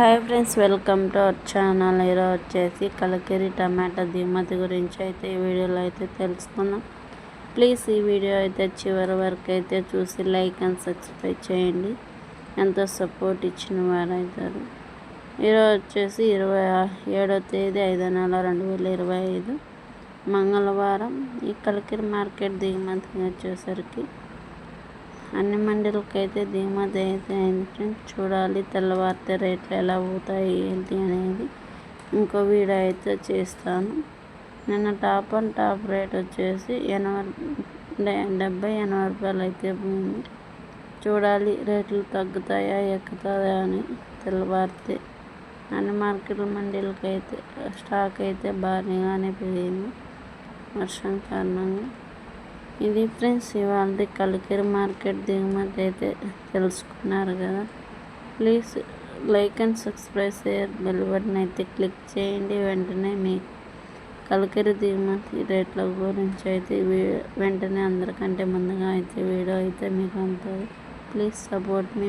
Hi friends welcome to our channel. ఈరోజు వచ్చేసి కలకిరి టమాటా దిగుమతి గురించి అయితే ఈ వీడియోలో అయితే తెలుసుకుందాం. ప్లీజ్ ఈ వీడియో అయితే చివరి వరకు అయితే చూసి లైక్ అండ్ సబ్స్క్రైబ్ చేయండి. ఎంతో సపోర్ట్ ఇచ్చిన వారు ఈరోజు వచ్చేసి ఇరవై ఏడో తేదీ ఐదో నెల రెండు వేల ఇరవై ఐదు మంగళవారం. ఈ కలకిరి మార్కెట్ దిగుమతి వచ్చేసరికి అన్ని మండలకైతే అయితే దిగుమతి అయితే అయింది ఫ్రెండ్స్. చూడాలి తెల్లవారితే రేట్లు ఎలా పోతాయి ఏంటి అనేది. ఇంకో వీడియో అయితే చేస్తాను. నిన్న టాప్ అండ్ టాప్ రేట్ వచ్చేసి ఎనభై డెబ్బై ఎనభై రూపాయలు అయితే పోయింది. చూడాలి రేట్లు తగ్గుతాయా ఎక్కుతాయా అని తెల్లవారితే. అన్ని మార్కెట్ల మండీలకి అయితే స్టాక్ అయితే భారీగానే పెరిగింది వర్షం కారణంగా. ఇది ఫ్రెండ్స్ ఇవాళ కలికిరి మార్కెట్ దిగుమతి అయితే తెలుసుకున్నారు కదా. Please like and subscribe share bell button అయితే క్లిక్ చేయండి. వెంటనే మీ కలికిరి దిగుమతి రేట్ల గురించి అయితే వెంటనే అందరికంటే ముందుగా అయితే వీడియో అయితే మీకు అంత ప్లీజ్ సపోర్ట్ మీ